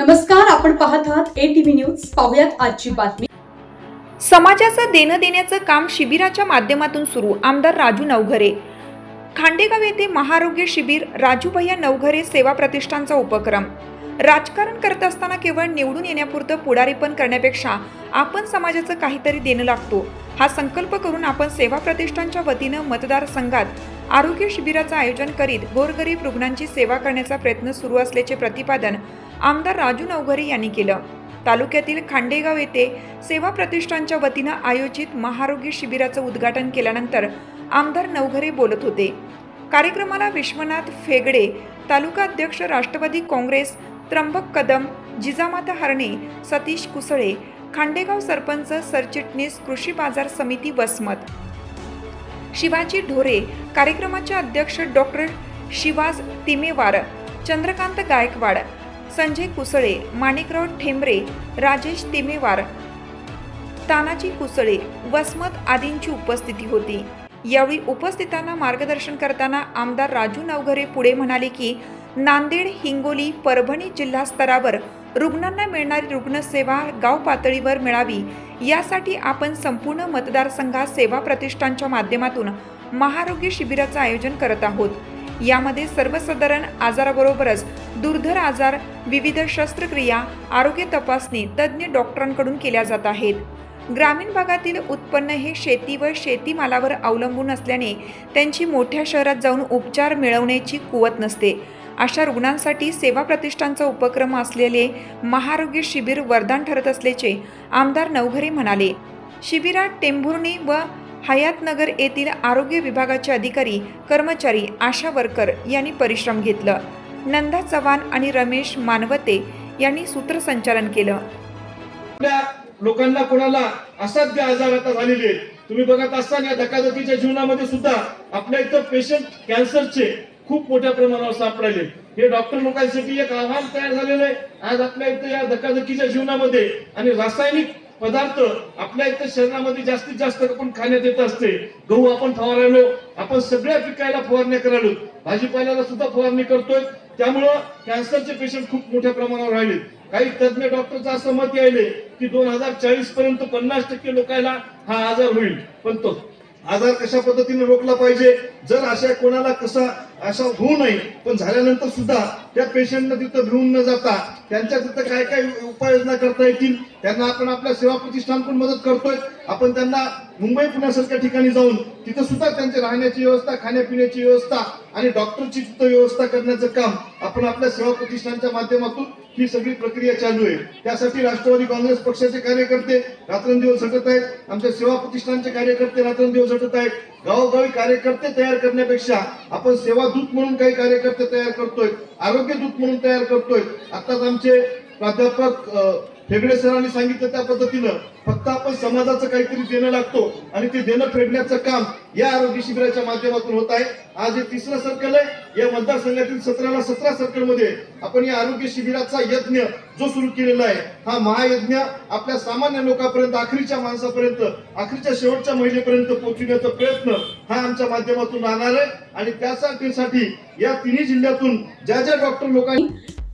नमस्कार आपण पाहत आहात ए टीव्ही न्यूज पाहुयात आजची बातमी. समाजाचं देणं देण्याचं काम शिबिराच्या माध्यमातून सुरू आमदार राजू नवघरे. खांडेगाव येथे महाआरोग्य शिबिर राजूभैया नवघरे सेवा प्रतिष्ठानचा उपक्रम. राजकारण करत असताना केवळ निवडून येण्यापुरतं पुढारीपण करण्यापेक्षा आपण समाजाचं काहीतरी देणं लागतो. हा संकल्प करून आपण सेवा प्रतिष्ठानच्या वतीनं मतदारसंघात आरोग्य शिबिराचं आयोजन करीत गोरगरीब रुग्णांची सेवा करण्याचा प्रयत्न सुरू असल्याचे प्रतिपादन आमदार राजू नवघरे यांनी केलं. तालुक्यातील खांडेगाव येथे सेवा प्रतिष्ठानच्या वतीनं आयोजित महारोग्य शिबिराचं उद्घाटन केल्यानंतर आमदार नवघरे बोलत होते. कार्यक्रमाला विश्वनाथ फेगडे तालुका अध्यक्ष राष्ट्रवादी काँग्रेस त्र्यंबक कदम जिजामाता हरणे सतीश कुसळे खांडेगाव सरपंच सरचिटणीस कृषी बाजार समिती वसमत. शिवाजी ढोरे कार्यक्रमाचे अध्यक्ष डॉक्टर शिवाज तिमेवार चंद्रकांत गायकवाड संजय कुसळे माणिकराव ठेंबरे राजेश तिमेवार तानाजी कुसळे वसमत आदींची उपस्थिती होती. यावेळी उपस्थितांना मार्गदर्शन करताना आमदार राजू नवघरे पुढे म्हणाले की नांदेड हिंगोली परभणी जिल्हा स्तरावर रुग्णांना मिळणारी रुग्णसेवा गाव पातळीवर मिळावी यासाठी आपण संपूर्ण मतदारसंघात सेवा प्रतिष्ठानच्या माध्यमातून महारोग्य शिबिराचं आयोजन करत आहोत. यामध्ये सर्वसाधारण आजाराबरोबरच दुर्धर आजार विविध शस्त्रक्रिया आरोग्य तपासणी तज्ज्ञ डॉक्टरांकडून केल्या जात आहेत. ग्रामीण भागातील उत्पन्न हे शेती व शेतीमालावर अवलंबून असल्याने त्यांची मोठ्या शहरात जाऊन उपचार मिळवण्याची कुवत नसते. अशा रुग्णांसाठी सेवा प्रतिष्ठानचा उपक्रम असलेले महारोग्य शिबिर वरदान ठरत असल्याचे आमदार नवघरे म्हणाले. शिबिरात टेंभुर्णी व हयातनगर येथील आरोग्य विभागाचे अधिकारी कर्मचारी आशा वर्कर यांनी परिश्रम घेतलं. नंदा चव्हाण आणि रमेश मानवते यांनी सूत्रसंचालन केलं. लोकांना कोणाला असाध्य आजार आता झालेले तुम्ही बघत असताना या धकाधकीच्या जीवनामध्ये सुद्धा आपल्या इथं पेशंट कॅन्सरचे खूप मोठ्या प्रमाणावर सापडायले हे डॉक्टर लोकांसाठी एक आव्हान तयार झालेलं आहे. आज आपल्या इथं या धकाधकीच्या जीवनामध्ये आणि रासायनिक पदार्थ आपल्या इथं शरीरामध्ये जास्तीत जास्त आपण खाण्यात येत असते. गहू आपण फवारायलो आपण सगळ्या पिकायला फवारण्या करायलो. भाजीपाल्याला सुद्धा फवारणी करतोय. त्यामुळं कॅन्सरचे पेशंट खूप मोठ्या प्रमाणावर राहिले काही तज्ज्ञ डॉक्टरचं असं मत यायले की दोन हजार चाळीस पर्यंत पन्नास टक्के लोकांना हा आजार होईल. पण तो आजार कशा पद्धतीने रोखला पाहिजे? जर अशा कोणाला कसा असा होऊ नये पण झाल्यानंतर सुद्धा त्या पेशंटनं तिथं भिवून न जाता त्यांच्या तिथं काय काय उपाययोजना करता येतील त्यांना आपण आपल्या सेवा प्रतिष्ठान पण मदत करतोय. आपण त्यांना मुंबई पुण्यासारख्या ठिकाणी जाऊन तिथं सुद्धा त्यांची राहण्याची व्यवस्था खाण्यापिण्याची व्यवस्था आणि डॉक्टरची तिथं व्यवस्था करण्याचं काम आपण आपल्या सेवा प्रतिष्ठानच्या माध्यमातून ही सगळी प्रक्रिया चालू आहे. त्यासाठी राष्ट्रवादी काँग्रेस पक्षाचे कार्यकर्ते रात्रंदिवस झटत आहेत. आमच्या सेवा प्रतिष्ठानचे कार्यकर्ते रात्रंदिवस झटत आहेत. गावोगावी कार्यकर्ते तयार करण्यापेक्षा आपण सेवा दूत म्हणून काही कार्यकर्ते तयार करतोय. आरोग्य दूत म्हणून तयार करतोय. आताच आमचे प्राध्यापक फेगडे सरांनी सांगितलं त्या पद्धतीनं. फक्त आपण समाजाचं काहीतरी देणं लागतो आणि ते देणं फेडण्याचं काम या आरोग्य शिबिराच्या माध्यमातून होत आहे. आज हे तिसरं सर्कल आहे. या मतदारसंघातील सतराला सतरा सर्कलमध्ये आपण या आरोग्य शिबिराचा यज्ञ जो सुरू केलेला आहे हा महायज्ञ आपल्या सामान्य लोकांपर्यंत आखरीच्या माणसापर्यंत आखरीच्या शेवटच्या महिलेपर्यंत पोहोचविण्याचा प्रयत्न हा आमच्या माध्यमातून राहणार आहे. आणि त्यासाठी या तिन्ही जिल्ह्यातून ज्या ज्या डॉक्टर लोकांनी